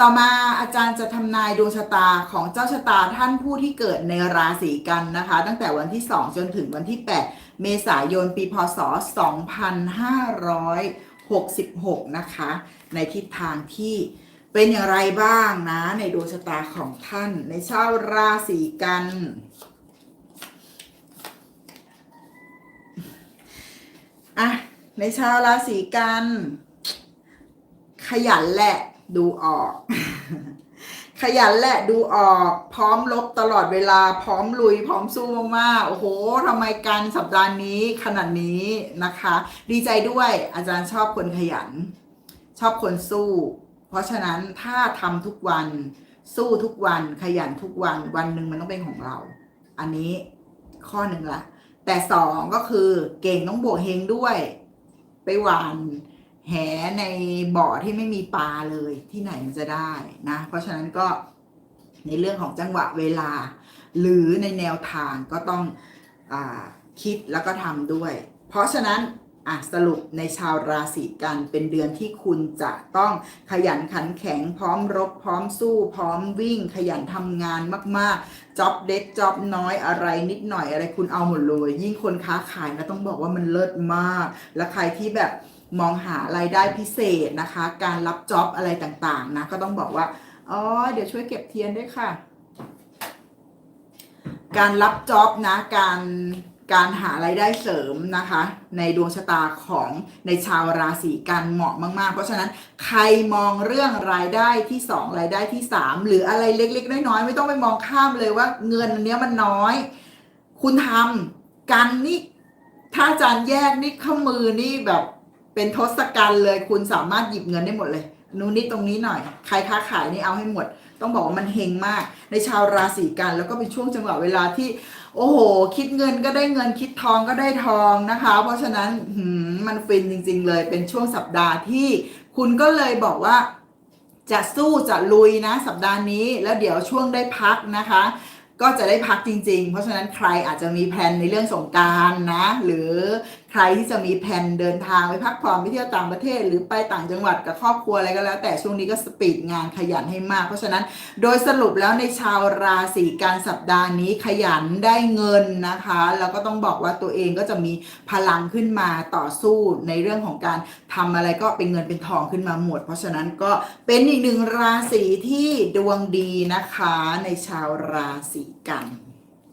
ต่อมาอาจารย์จะทำนายดวงชะตาของเจ้าชะตาท่านผู้ที่เกิดในราศีกันนะคะ ตั้งแต่วันที่ 2 จนถึงวันที่ 8 เมษายนปีพศ 2566 นะคะ ในทิศทางที่เป็นอย่างไรบ้างนะ ในดวงชะตาของท่านในชาวราศีกันอะในชาวราศีกัน ขยันแหละ ดูออก ขยันแหละดูออก พร้อมลบตลอดเวลา พร้อมลุย พร้อมสู้มากๆโอ้โหทำไมการสัปดาห์นี้ขนาดนี้นะคะ ดีใจด้วยอาจารย์ชอบคนขยัน ชอบคนสู้ เพราะฉะนั้นถ้าทำทุกวัน สู้ทุกวัน ขยันทุกวัน วันหนึ่งมันต้องเป็นของเรา อันนี้ข้อหนึ่งละแต่สองก็คือเก่งต้องบวกเฮงด้วย ไปหวาน แหในบ่อที่ไม่มีปลาเลยที่ไหนมันจะได้นะ เพราะฉะนั้นก็ในเรื่องของจังหวะเวลา หรือในแนวทางก็ต้องอคิดแล้วก็ทำด้วย เพราะฉะนั้นอะสรุปในชาวราศีกันเป็นเดือนที่คุณจะต้องขยันขันแข็งพร้อมรบ พร้อมสู้ พร้อมวิ่ง ขยันทำงานมากๆจ็อบเล็กจ็อบน้อยอะไรนิดหน่อยอะไรคุณเอาหมดเลย ยิ่งคนค้าขายนะต้องบอกว่ามันเลิศมาก และใครที่แบบ มองหารายได้พิเศษนะคะ การรับจ็อบอะไรต่างๆนะก็ต้องบอกว่าอ๋อเดี๋ยวช่วยเก็บเทียนด้วยค่ะ การรับจ็อบนะการการหารายได้เสริมนะคะ ในดวงชะตาของในชาวราศีกันเหมาะมาก ๆ เพราะฉะนั้นใครมองเรื่องรายได้ที่สองรายได้ที่สามหรืออะไรเล็ก ๆ น้อย ๆ ไม่ต้องไปมองข้ามเลยว่าเงินอันเนี้ยมันน้อย คุณทำกันนี่ถ้าอาจารย์แยกนี่ข้ามือนี่แบบ เป็นทศกัณฐ์เลยคุณสามารถหยิบเงินได้หมดเลยนู้นนี่ตรงนี้หน่อย ใครค้าขายนี่เอาให้หมด ต้องบอกว่ามันเฮงมาก ในชาวราศีกัน แล้วก็เป็นช่วงจังหวะเวลาที่ โอ้โห คิดเงินก็ได้เงินคิดทองก็ได้ทองนะคะ เพราะฉะนั้นมันฟินจริง ๆ เลย เป็นช่วงสัปดาห์ที่ คุณก็เลยบอกว่า จะสู้จะลุยนะ สัปดาห์นี้แล้วเดี๋ยวช่วงได้พักนะคะก็จะได้พักจริง ๆ เพราะฉะนั้นใครอาจจะมีแผนในเรื่องสงกรารนะ หรือ ใครที่จะมีแผนเดินทางไปพักผ่อนไปเที่ยวต่างประเทศ หรือไปต่างจังหวัดกับครอบครัวอะไรก็แล้ว แต่ช่วงนี้ก็สปีดงานขยันให้มาก เพราะฉะนั้นโดยสรุปแล้วในชาวราศีกันสัปดาห์นี้ขยันได้เงินนะคะแล้วก็ต้องบอกว่าตัวเองก็จะมีพลังขึ้นมาต่อสู้ในเรื่องของการทำอะไรก็เป็นเงินเป็นทองขึ้นมาหมด เพราะฉะนั้นก็เป็นอีกหนึ่งราศีที่ดวงดีนะคะในชาวราศีกัน